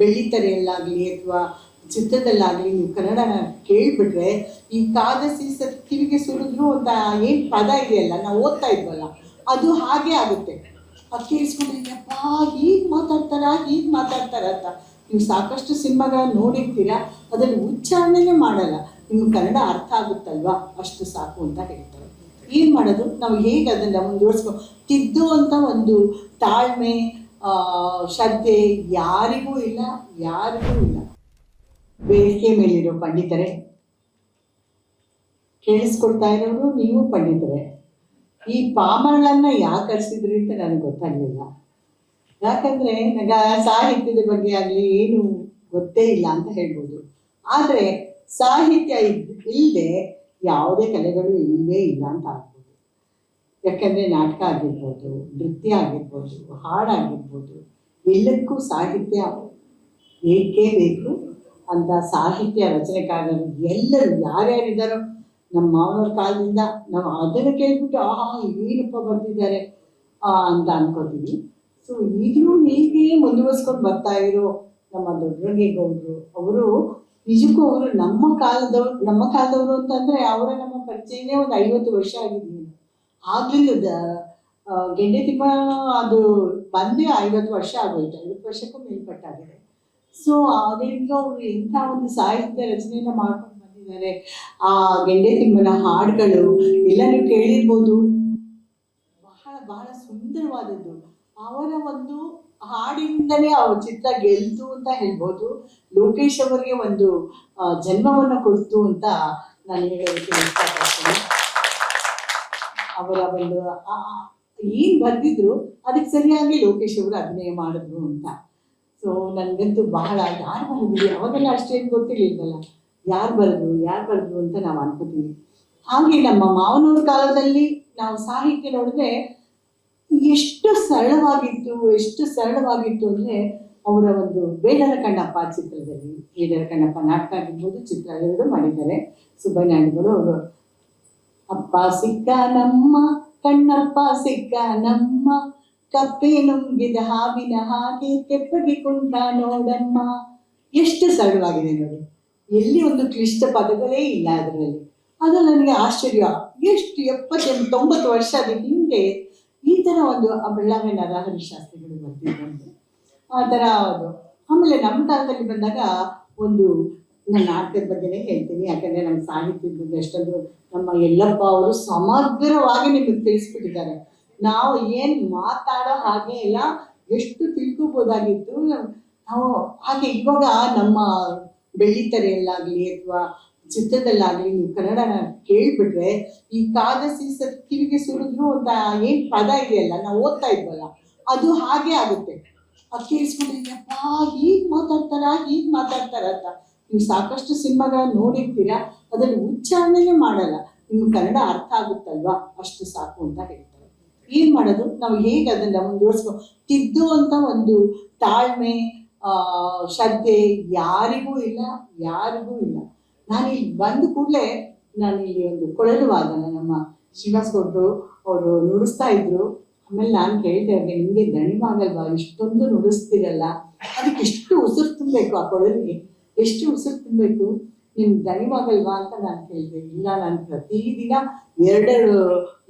ಬೆಳ್ಳಿತೆರೆಯಲ್ಲಾಗಲಿ ಅಥವಾ ಚಿತ್ರದಲ್ಲಾಗಲಿ ನೀವು ಕನ್ನಡ ಕೇಳಿಬಿಟ್ರೆ ಈ ಕಾದಸಿ ಸೀಸ ಕಿವಿಗೆ ಸುರಿದ್ರು ಅಂತ ಏನು ಪದ ಇದೆಯಲ್ಲ, ನಾವು ಓದ್ತಾ ಇದ್ವಲ್ಲ, ಅದು ಹಾಗೆ ಆಗುತ್ತೆ. ಅದು ಕೇಳಿಸ್ಕೊಂಡಿದ್ದಪ್ಪ ಹೀಗೆ ಮಾತಾಡ್ತಾರ ಹೀಗೆ ಮಾತಾಡ್ತಾರ ಅಂತ. ನೀವು ಸಾಕಷ್ಟು ಸಿನಿಮಾಗಳನ್ನ ನೋಡಿರ್ತೀರ ಅದನ್ನು ಉಚ್ಚಾರಣೆನೇ ಮಾಡಲ್ಲ. ನಿಮ್ಗೆ ಕನ್ನಡ ಅರ್ಥ ಆಗುತ್ತಲ್ವಾ? ಅಷ್ಟು ಸಾಕು ಅಂತ ಹೇಳ್ತಾರೆ. ಏನು ಮಾಡೋದು? ನಾವು ಹೇಗೆ ಅದನ್ನು ಮುಂದುವರ್ಸ್ಕೊ ಅಂತ ಒಂದು ತಾಳ್ಮೆ ಶ್ರದ್ಧೆ ಯಾರಿಗೂ ಇಲ್ಲ ಯಾರಿಗೂ ಇಲ್ಲ. ಬೇಡಿಕೆ ಮೇಲಿರೋ ಪಂಡಿತರೇ ಕೇಳಿಸ್ಕೊಡ್ತಾ ಇರೋರು ನೀವು ಪಂಡಿತರೇ. ಈ ಪಾಮರಳನ್ನ ಯಾಕೆ ಕರೆಸಿದ್ರಿ ಅಂತ ನನಗೆ ಗೊತ್ತಾಗಲಿಲ್ಲ. ಯಾಕಂದ್ರೆ ನನಗೆ ಸಾಹಿತ್ಯದ ಬಗ್ಗೆ ಆಗಲಿ ಏನು ಗೊತ್ತೇ ಇಲ್ಲ ಅಂತ ಹೇಳ್ಬೋದು. ಆದರೆ ಸಾಹಿತ್ಯ ಇಲ್ಲದೆ ಯಾವುದೇ ಕಲೆಗಳು ಇಲ್ಲವೇ ಇಲ್ಲ ಅಂತ ಆಗ್ಬೋದು. ಯಾಕಂದರೆ ನಾಟಕ ಆಗಿರ್ಬೋದು, ನೃತ್ಯ ಆಗಿರ್ಬೋದು ಹಾಡಾಗಿರ್ಬೋದು ಎಲ್ಲಕ್ಕೂ ಸಾಹಿತ್ಯ ಬೇಕೇ ಬೇಕು ಅಂತ ಸಾಹಿತ್ಯ ರಚನೆಕಾರರು ಎಲ್ಲರೂ ಯಾರ್ಯಾರಿದ್ದಾರೋ ನಮ್ಮ ಮಾವನವ್ರ ಕಾಲದಿಂದ ನಾವು ಅದನ್ನು ಕೇಳ್ಬಿಟ್ಟು, ಆಹಾ ಏನಪ್ಪ ಬರ್ತಿದ್ದಾರೆ? ಅಂತ ಅನ್ಕೋತೀವಿ. ಸೊ ಈಗಲೂ ಹೀಗೆ ಮುಂದುವರ್ಸ್ಕೊಂಡು ಬರ್ತಾ ಇರೋ ನಮ್ಮ ದೊಡ್ಡರಂಗೇಗೌಡರು ಅವರು ನಿಜಕ್ಕೂ ಅವರು ನಮ್ಮ ಕಾಲದವ್ರು, ನಮ್ಮ ಕಾಲದವರು ಅಂತಂದ್ರೆ ಅವರ ನಮ್ಮ ಪರಿಚಯನೇ ಒಂದು ಐವತ್ತು ವರ್ಷ ಆಗಿದ್ದೀವಿ ಆಗ್ಲಿಂದ ಗೆಂಡೆ ತಿಮ್ಮ ಅದು ಬಂದೇ ಐವತ್ತು ವರ್ಷ ಆಗೋಯ್ತು, ಐವತ್ತು ವರ್ಷಕ್ಕೂ ಮೇಲ್ಪಟ್ಟಾಗಿದೆ. ಸೊ ಅದೇಂಗ ಅವರು ಎಂಥ ಒಂದು ಸಾಹಿತ್ಯ ರಚನೆಯನ್ನ ಮಾಡ್ಕೊಂಡು ಬಂದಿದ್ದಾರೆ. ಆ ಗೆಂಡೆ ತಿಮ್ಮನ ಹಾಡುಗಳು, ಎಲ್ಲ ನೀವು ಕೇಳಿರ್ಬೋದು. ಬಹಳ ಬಹಳ ಸುಂದರವಾದದ್ದು. ಅವರ ಒಂದು ಹಾಡಿನಿಂದಲೇ ಅವ್ರ ಚಿತ್ರ ಗೆಲ್ತು ಅಂತ ಹೇಳ್ಬೋದು. ಲೋಕೇಶ್ ಅವರಿಗೆ ಒಂದು ಜನ್ಮವನ್ನ ಕೊಡ್ತು ಅಂತ ನಾನು ಹೇಳೋದಕ್ಕೆ ಇಷ್ಟಪಡ್ತೀನಿ. ಅವರ ಒಂದು ಏನ್ ಬಂದಿದ್ರು ಅದಕ್ಕೆ ಸರಿಯಾಗಿ ಲೋಕೇಶ್ ಅವರು ಅಭಿನಯ ಮಾಡಿದ್ರು ಅಂತ. ಸೊ ನನಗಂತೂ ಬಹಳ, ಯಾರು ಬರೆದ್ರು ಅವಾಗೆಲ್ಲ ಅಷ್ಟೇನು ಗೊತ್ತಿರ್ಲಿಲ್ವಲ್ಲ. ಯಾರು ಬರೆದ್ರು ಯಾರು ಬರೆದ್ರು ಅಂತ ನಾವು ಅನ್ಕೋತೀವಿ. ಹಾಗೆ ನಮ್ಮ ಮಾವನವ್ರ ಕಾಲದಲ್ಲಿ ನಾವು ಸಾಹಿತ್ಯ ನೋಡಿದ್ರೆ ಎಷ್ಟು ಸರಳವಾಗಿತ್ತು ಎಷ್ಟು ಸರಳವಾಗಿತ್ತು ಅಂದ್ರೆ ಅವರ ಒಂದು ಬೇಡರ ಕಣ್ಣಪ್ಪ ಚಿತ್ರದಲ್ಲಿ, ಬೇಡರ ಕಣ್ಣಪ್ಪ ನಾಟಕ ಆಗಿರ್ಬೋದು ಚಿತ್ರ ಎರಡು ಮಾಡಿದ್ದಾರೆ. ಸುಬ್ಬನಾಡಿಗಳು ಅವರು. ಅಪ್ಪ ಸಿಕ್ಕ ನಮ್ಮ ಕಣ್ಣಪ್ಪ ಸಿಕ್ಕ ನಮ್ಮ ಕಪ್ಪೆ ನುಂಗಿದ ಹಾವಿನ ಹಾಗೆ ತೆಪ್ಪಗೆ ಕುಂಟ ನೋಡಮ್ಮ. ಎಷ್ಟು ಸರಳವಾಗಿದೆ ನೋಡಿ. ಎಲ್ಲಿ ಒಂದು ಕ್ಲಿಷ್ಟ ಪದಗಳೇ ಇಲ್ಲ ಅದರಲ್ಲಿ. ಅದು ನನಗೆ ಆಶ್ಚರ್ಯ. ಎಷ್ಟು ಎಪ್ಪತ್ತೆಂಟು ತೊಂಬತ್ತು ವರ್ಷದ ಹಿಂದೆ ಈ ಥರ ಒಂದು ಆ ಬೆಳ್ಳಾಮೆ ನರಹರಿ ಶಾಸ್ತ್ರಿಗಳು ಬರ್ತಿದ್ದಂತೆ ಆ ಥರ ಅದು. ಆಮೇಲೆ ನಮ್ಮ ಕಾಲದಲ್ಲಿ ಬಂದಾಗ ಒಂದು ನಾನು ನಾಟ್ಯದ ಬಗ್ಗೆನೇ ಹೇಳ್ತೀನಿ. ಯಾಕಂದ್ರೆ ನಮ್ಮ ಸಾಹಿತ್ಯದ ಬಗ್ಗೆ ಅಷ್ಟೊಂದು ನಮ್ಮ ಎಲ್ಲಪ್ಪ ಅವರು ಸಮಗ್ರವಾಗಿ ನಿಮಗೆ ತಿಳಿಸ್ಬಿಟ್ಟಿದ್ದಾರೆ. ನಾವು ಏನು ಮಾತಾಡೋ ಹಾಗೆ ಎಲ್ಲ ಎಷ್ಟು ತಿಳ್ಕೋಬೋದಾಗಿತ್ತು, ನಾವು ಹಾಗೆ ಇವಾಗ ನಮ್ಮ ಬೆಳ್ಳಿತೆರೆಯಲ್ಲಾಗಲಿ ಅಥವಾ ಚಿತ್ರದಲ್ಲಾಗ್ಲಿ ನೀವು ಕನ್ನಡನ ಕೇಳ್ಬಿಟ್ರೆ, ಈ ಕಾದ ಸೀಸ ಕಿವಿಗೆ ಸುರಿದ್ರು ಅಂತ ಏನು ಪದ ಇದೆಯಲ್ಲ, ನಾವು ಓದ್ತಾ ಇದ್ವಲ್ಲ, ಅದು ಹಾಗೆ ಆಗುತ್ತೆ. ಅದು ಕೇಳಿಸ್ಕೊಂಡಿದ್ದಪ್ಪ ಹೀಗೆ ಮಾತಾಡ್ತಾರ ಹೀಗೆ ಮಾತಾಡ್ತಾರ ಅಂತ. ನೀವು ಸಾಕಷ್ಟು ಸಿನಿಮಾಗಳನ್ನ ನೋಡಿರ್ತೀರ? ಅದನ್ನು ಉಚ್ಚಾರಣೆನೇ ಮಾಡಲ್ಲ. ನಿಮ್ಗೆ ಕನ್ನಡ ಅರ್ಥ ಆಗುತ್ತಲ್ವಾ? ಅಷ್ಟು ಸಾಕು ಅಂತ ಹೇಳ್ತಾರೆ. ಏನ್ ಮಾಡೋದು? ನಾವು ಹೇಗೆ ಅದನ್ನ ಮುಂದುವರ್ಸ್ಕೊ ತಿದ್ದುವಂತ ಒಂದು ತಾಳ್ಮೆ, ಆ, ಶ್ರದ್ಧೆ ಯಾರಿಗೂ ಇಲ್ಲ ಯಾರಿಗೂ ಇಲ್ಲ. ನಾನು ಇಲ್ಲಿ ಬಂದ ಕೂಡಲೇ ನಾನು ಇಲ್ಲಿ ಒಂದು ಕೊಳಲು ವಾದನ ನಮ್ಮ ಶ್ರೀನಿವಾಸ್ ಗೌಡ್ರು ಅವರು ನುಡಿಸ್ತಾ ಇದ್ರು. ಆಮೇಲೆ ನಾನು ಕೇಳ್ತಾ ಇದ್ದೆ ನಿಮಗೆ ದಣಿವಾಗಲ್ವಾ? ಇಷ್ಟೊಂದು ನುಡಿಸ್ತಿರಲ್ಲ? ಅದಕ್ಕೆ ಎಷ್ಟು ಉಸಿರು ತುಂಬಬೇಕು ಆ ಕೊಳಲಿಗೆ. ಎಷ್ಟು ಉಸಿರು ತುಂಬಬೇಕು ನಿಮ್ ದಣಿವಾಗಲ್ವಾ ಅಂತ ನಾನು ಕೇಳಿದೆ. ಇಲ್ಲ, ನಾನು ಪ್ರತಿದಿನ ಎರಡೆರಡು,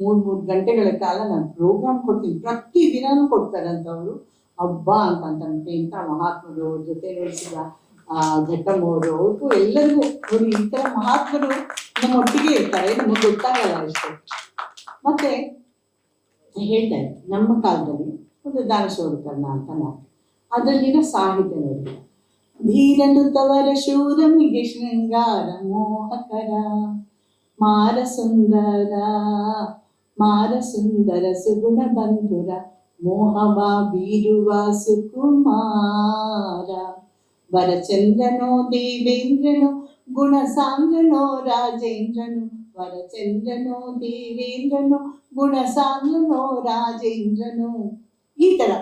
ಮೂರು ಮೂರು ಗಂಟೆಗಳ ಕಾಲ ನಾನು ಪ್ರೋಗ್ರಾಮ್ ಕೊಡ್ತೀನಿ. ಪ್ರತಿ ದಿನಾನು ಕೊಡ್ತಾರಂತ ಅವರು ಹಬ್ಬ ಅಂತ ಇಂಥ ಮಹಾತ್ಮರು ಅವ್ರ ಜೊತೆ ನಡೆಸಿದ ಆ ಘಟ್ಟಮ್ ಅವರು, ಅವ್ರಿಗೂ ಎಲ್ಲರಿಗೂ ಅವರು ಥರ ಮಹಾತ್ಮರು ನಮ್ಮ ಒಟ್ಟಿಗೆ ಇರ್ತಾರೆ. ನಮಗೆ ಗೊತ್ತಾಗಲ್ಲ ಅಷ್ಟೇ. ಮತ್ತೆ ಹೇಳ್ತಾರೆ ನಮ್ಮ ಕಾಲದಲ್ಲಿ ಒಂದು ದಾನಶೂರ ಕರ್ಣ ಅಂತ ನಾನು. ಅದರಲ್ಲಿನ ಸಾಹಿತ್ಯ ನೋಡಿ ಧೀರನು ತವರ ಶೂರಮಿಗೆ ಶೃಂಗಾರ ಮೋಹಕರ ಮಾರ ಸುಂದರ ಮಾರ ಸುಂದರ ಸುಗುಣ ಬಂಧುರ ಮೋಹವ ಬೀರುವ ಸುಕುಮಾರ ವರಚಂದ್ರನೋ ದೇವೇಂದ್ರನು ಗುಣ ಸಾಂದ್ರನೋ ರಾಜೇಂದ್ರನು ವರಚಂದ್ರನೋ ದೇವೇಂದ್ರನು ಗುಣ ಸಾಂದ್ರನೋ ರಾಜೇಂದ್ರನು ಈ ತರ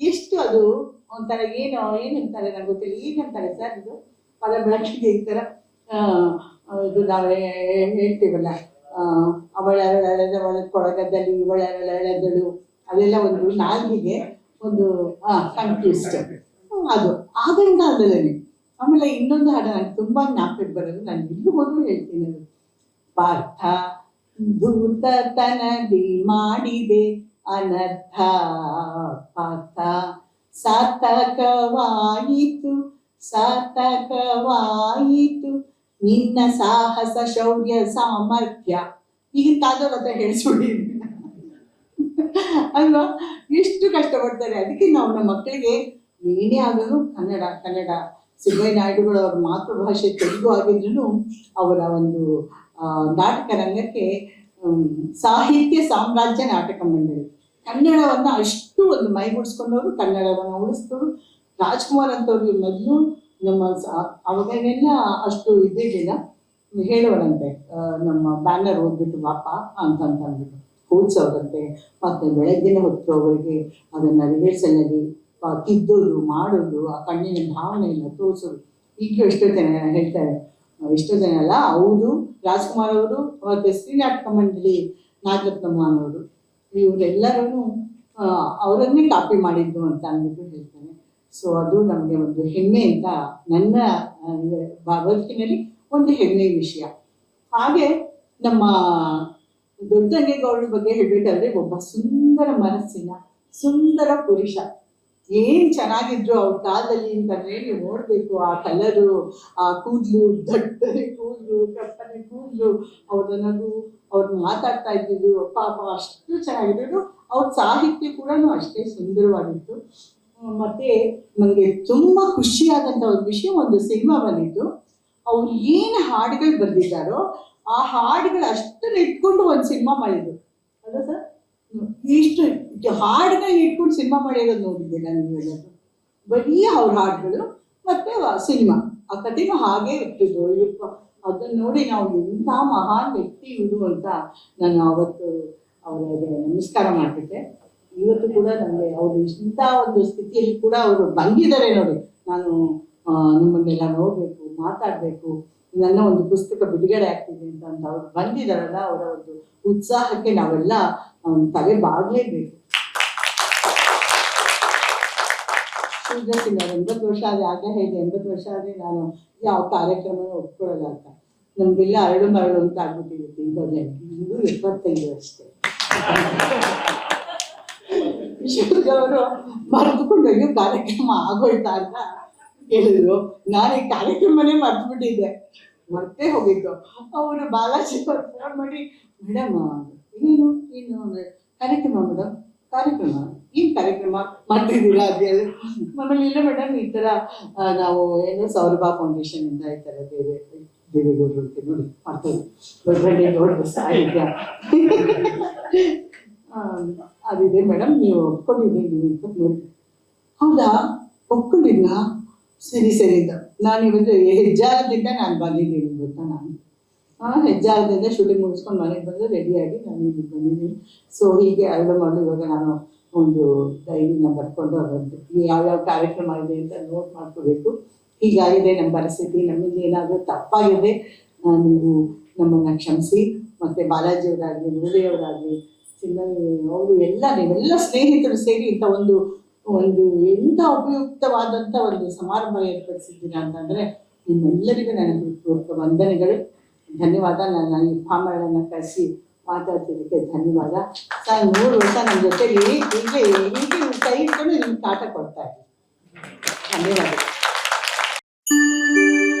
ಎಷ್ಟು ಅದು ಒಂಥರ ಏನು ಏನು ಅಂತಾರೆ ನಂಗೆ ಗೊತ್ತಿಲ್ಲ. ಏನು ಅಂತಾರೆ ಸರ್ ಇದು? ಪದ ಬಳಕೆಗೆ ಈ ಥರ ಇದು ನಾವು ಹೇಳ್ತೀವಲ್ಲ ಆ, ಕೊಡಗದಲ್ಲಿ ಕೊಳಗದಲ್ಲಿ ಇವಳೆಳೆದಳು ಅದೆಲ್ಲ ಒಂದು ನಾಲ್ಗಿಗೆ ಒಂದು ಕನ್ಫ್ಯೂಸ್ಟ್ ಅದು. ಆದ್ದರಿಂದ ಅದರಲ್ಲಿ. ಆಮೇಲೆ ಇನ್ನೊಂದು ಹಾಡು ನನಗೆ ತುಂಬ ಜ್ಞಾಪಕ ಬರೋದು ನಾನು ಇಲ್ಲಿ ಹೋದ್ರೂ ಹೇಳ್ತೀನಿ ಅದು. ಪಾರ್ಥ ಧೂರ್ತತನದಿ ಮಾಡಿದೆ ಅನರ್ಥ ಪಾರ್ಥ. ಸಾರ್ಥಕವಾಯಿತು ಸಾರ್ಥಕವಾಯಿತು. ನಿನ್ನ ಸಾಹಸ, ಶೌರ್ಯ, ಸಾಮರ್ಥ್ಯ. ಈಗಿನ ಕಾಲದವ್ರ ಹತ್ರ ಹೇಳಿಸ್ಬಿಡಿ. ಅಲ್ವಾ? ಎಷ್ಟು ಕಷ್ಟಪಡ್ತಾರೆ. ಅದಕ್ಕೆ ನಾವು ನಮ್ಮ ಮಕ್ಕಳಿಗೆ ಏನೇ ಆದರೂ ಕನ್ನಡ ಕನ್ನಡ. ಸಿದ್ದಯ್ಯ ನಾಯ್ಡುಗಳು ಅವ್ರ ಮಾತೃಭಾಷೆ ತೆಲುಗು ಆಗಿದ್ರು ಅವರ ಒಂದು ನಾಟಕ ರಂಗಕ್ಕೆ ಸಾಹಿತ್ಯ ಸಾಮ್ರಾಜ್ಯ ನಾಟಕ ಮಂಡಳಿ. ಕನ್ನಡವನ್ನ ಅಷ್ಟು ಒಂದು ಮೈಗೂಡಿಸ್ಕೊಂಡವರು, ಕನ್ನಡವನ್ನು ಉಳಿಸಿದವರು. ರಾಜ್ಕುಮಾರ್ ಅಂತವ್ರಿಗೆ ಮೊದಲು ನಮ್ಮ ಅವಾಗೇನೆಲ್ಲ ಅಷ್ಟು ಇದ್ದಿರಲಿಲ್ಲ. ಹೇಳೋರಂತೆ ನಮ್ಮ ಬ್ಯಾನರ್ ಓದ್ಬಿಟ್ಟು ಬಾಪ ಅಂತಂತ ಅಂದ್ಬಿಟ್ಟು. ಕೂಡ್ಸೋರಂತೆ, ಮತ್ತೆ ಬೆಳಗ್ಗೆ ಹೊತ್ತು ಅವರಿಗೆ ಅದನ್ನು ರಿಹರ್ಸಲಲ್ಲಿ ತಿದ್ದೋದು, ಮಾಡೋದು, ಆ ಕಣ್ಣಿನ ಭಾವನೆಯನ್ನ ತೋರಿಸೋದು. ಈಗಲೂ ಎಷ್ಟೋ ಜನ ಹೇಳ್ತಾರೆ ಎಷ್ಟೋ ಜನ ಅಲ್ಲ ಹೌದು ರಾಜ್ಕುಮಾರ್ ಅವರು, ಮತ್ತು ಶ್ರೀನಾಟಕ ಮಂಡಳಿ ನಾಗರತ್ನಮ್ಮನವರು ಇವರೆಲ್ಲರೂ ಅವರನ್ನೇ ಕಾಪಿ ಮಾಡಿದ್ದು ಅಂತ ಅಂದ್ಬಿಟ್ಟು ಹೇಳ್ತಾರೆ ಸೊ ಅದು ನಮಗೆ ಒಂದು ಹೆಮ್ಮೆ ಅಂತ ನನ್ನ ಬದುಕಿನಲ್ಲಿ ಒಂದು ಹೆಮ್ಮೆ ವಿಷಯ. ಹಾಗೆ ನಮ್ಮ ದೊಡ್ಡಂಗೇಗೌಡರ ಬಗ್ಗೆ ಹೇಳಬೇಕಾದ್ರೆ ಒಬ್ಬ ಸುಂದರ ಮನಸ್ಸಿನ ಸುಂದರ ಪುರುಷ. ಏನ್ ಚೆನ್ನಾಗಿದ್ರು ಅವ್ರ ಕಾಲದಲ್ಲಿ ಅಂತ ಹೇಳಿ ನೋಡ್ಬೇಕು. ಆ ಕಲರು, ಆ ಕೂದಲು ದಟ್ಟನೆ ಕೂದಲು ಕಪ್ಪನೆ ಕೂದಲು ಅವ್ರ ನಗು ಅವ್ರು ಮಾತಾಡ್ತಾ ಇದ್ದಿದ್ದು, ಪಾಪ ಅಷ್ಟು ಚೆನ್ನಾಗಿದ್ರು ಅವ್ರ ಸಾಹಿತ್ಯ ಕೂಡ ಅಷ್ಟೇ ಸುಂದರವಾಗಿತ್ತು. ಮತ್ತೆ ನನಗೆ ತುಂಬಾ ಖುಷಿಯಾದಂಥ ಒಂದು ವಿಷಯ, ಒಂದು ಸಿನಿಮಾ ಬಂದಿತ್ತು. ಅವ್ರು ಏನು ಹಾಡುಗಳು ಬರೆದಿದ್ದಾರೋ, ಆ ಹಾಡುಗಳು ಅಷ್ಟನ್ನು ಇಟ್ಕೊಂಡು ಒಂದು ಸಿನಿಮಾ ಮಾಡಿದ್ರು. ಅಲ್ಲ ಸರ್? ಇಷ್ಟು ಹಾಡುಗಳನ್ನ ಇಟ್ಕೊಂಡು ಸಿನಿಮಾ ಮಾಡಿರೋದು ನೋಡಿದ್ದೆ ನಾನು ಬರೀ ಅವ್ರ ಹಾಡುಗಳು ಮತ್ತೆ ಸಿನಿಮಾ ಆ ಕಥೆನೂ ಹಾಗೆ ಇಟ್ಟಿದ್ದು ಇವ್ರು ಅದನ್ನ ನೋಡಿ ನಾವು ಎಂಥ ಮಹಾನ್ ವ್ಯಕ್ತಿ ಇವರು ಅಂತ ನಾನು ಅವತ್ತು ಅವರಿಗೆ ನಮಸ್ಕಾರ ಮಾಡ್ತಿದ್ದೆ. ಇವತ್ತು ಕೂಡ ನನಗೆ ಅವರು ಇಂಥ ಒಂದು ಸ್ಥಿತಿಯಲ್ಲಿ ಕೂಡ ಅವರು ಬಂದಿದ್ದಾರೆ ನೋಡಿ. ನಾನು ನಿಮ್ಮನ್ನೆಲ್ಲ ನೋಡಬೇಕು, ಮಾತಾಡಬೇಕು, ನನ್ನ ಒಂದು ಪುಸ್ತಕ ಬಿಡುಗಡೆ ಆಗ್ತಿದೆ ಅಂತ ಅಂತ ಅವ್ರು ಬಂದಿದ್ದಾರಲ್ಲ, ಅವರ ಒಂದು ಉತ್ಸಾಹಕ್ಕೆ ನಾವೆಲ್ಲ ತಲೆ ಬಾಗ್ಲೇಬೇಕು ಶಿವಜಸಿನ ಎಂಬತ್ತು ವರ್ಷ ಆದ ಯಾಕೆ ಹೇಳಿದೆ, ಎಂಬತ್ತು ವರ್ಷ ಆದ್ರೆ ನಾನು ಯಾವ ಕಾರ್ಯಕ್ರಮ ಒಪ್ಕೊಳ್ಳಲ್ಲ ಅಂತ. ನಮ್ಗೆಲ್ಲ ಅರಳು ಮರಳು ಅಂತ ಆಗ್ಬಿಟ್ಟಿರುತ್ತೆ ಈಗಲೇ ಇದು ಎಪ್ಪತ್ತೈದು ಅಷ್ಟೇ. ಅವರು ಮರೆದುಕೊಂಡು ಕಾರ್ಯಕ್ರಮ ಆಗೋಯ್ತಾ ಅಂತ ಹೇಳಿದ್ರು. ನಾನೇ ಕಾರ್ಯಕ್ರಮನೇ ಮರ್ತ್ಬಿಟ್ಟಿದ್ದೆ. ಮರ್ತೇ ಹೋಗಿದ್ದು. ಅವರು ಬಾಲಾಜಿ ಅವ್ರು ಫೋನ್ ಮಾಡಿ, ಮೇಡಮ್ ಏನು ಏನು ಕಾರ್ಯಕ್ರಮ ಮೇಡಮ್ ಕಾರ್ಯಕ್ರಮ. ಏನ್ ಕಾರ್ಯಕ್ರಮ? ಮಾಡ್ತಿದ್ದೀರಾ ಅಂತ ಹೇಳಿ ಇಲ್ಲ ಮೇಡಮ್ ಈ ತರ ನಾವು ಏನು ಸೌರಭ ಫೌಂಡೇಶನ್ ಇಂದ ಈ ತರ ಬೇರೆ, ದೇವೇಗೌಡರು ಅಂತ ನೋಡಿ ಮಾಡ್ತೇವೆ ದೊಡ್ಡ ಸಾಹಿತ್ಯ. ಅದಿದೆ ಮೇಡಮ್ ನೀವು ಒಪ್ಕೊಂಡಿದ್ದೀನಿ ನೀವು ಅಂತ ನೋಡಿ. ಹೌದಾ? ಒಪ್ಕೊಂಡಿದ್ನಾ? ಸರಿ ಸರಿ ಅಂತ. ನಾನು ಇವತ್ತು ಹೆಜ್ಜಾರದಿಂದ ನಾನು ಬಂದಿದ್ದೀನಿ ಗೊತ್ತಾ ನಾನು. ಆ ಹೆಜ್ಜಾರದಿಂದ ಶೂಟಿಂಗ್ ಮುಗಿಸ್ಕೊಂಡು ಮನೆಗೆ ಬಂದು ರೆಡಿಯಾಗಿ ನಾನು ಇಲ್ಲಿ ಬಂದಿದ್ದೀನಿ. ಸೊ ಹೀಗೆ ಅಲ್ಲ ಮಾಡಲು ಇವಾಗ ನಾನು ಒಂದು ಡೈರಿನ ಬರ್ಕೊಂಡು ಯಾವ ಯಾವ್ಯಾವ ಕಾರ್ಯಕ್ರಮ ಇದೆ ಅಂತ ನೋಟ್ ಮಾಡ್ಕೋಬೇಕು. ಹೀಗಾಗಿದೆ ನಮ್ಮ ಪರಿಸ್ಥಿತಿ. ನಮ್ಮಿಂದ ಏನಾದರೂ ತಪ್ಪಾಗಿದೆ ನೀವು ನಮ್ಮನ್ನು ಕ್ಷಮಿಸಿ. ಮತ್ತು ಬಾಲಾಜಿಯವರಾಗಲಿ ಮುರಳಿಯವರಾಗಲಿ ಚಿನ್ನಯ್ಯ, ಅವರು ಎಲ್ಲ ನೀವೆಲ್ಲ ಸ್ನೇಹಿತರು ಸೇರಿ ಇಂಥ ಒಂದು ಒಂದು ಎಂಥ ಉಪಯುಕ್ತವಾದಂಥ ಒಂದು ಸಮಾರಂಭ ಏರ್ಪಡಿಸಿದ್ದೀರಾ ಅಂತಂದರೆ ನಿಮ್ಮೆಲ್ಲರಿಗೂ ನನಗೆ ಹೃತ್ಪೂರ್ವಕ ವಂದನೆಗಳು. ಧನ್ಯವಾದ ನನ್ನ ಈ ಫಾರ್ಮರ್ಗಳನ್ನು ಕರೆಸಿ ಮಾತಾಡ್ತಿದ್ದಕ್ಕೆ ಧನ್ಯವಾದ ಸರ್ ಮೂರು ವರ್ಷ ನನ್ನ ಜೊತೆಗೆ ಹೀಗೆ ಹೀಗೆ ಕೈ ಇಟ್ಕೊಂಡು ನಿಮ್ಗೆ ಕಾಟ ಕೊಡ್ತಾ ಇದ್ದೀನಿ ಧನ್ಯವಾದ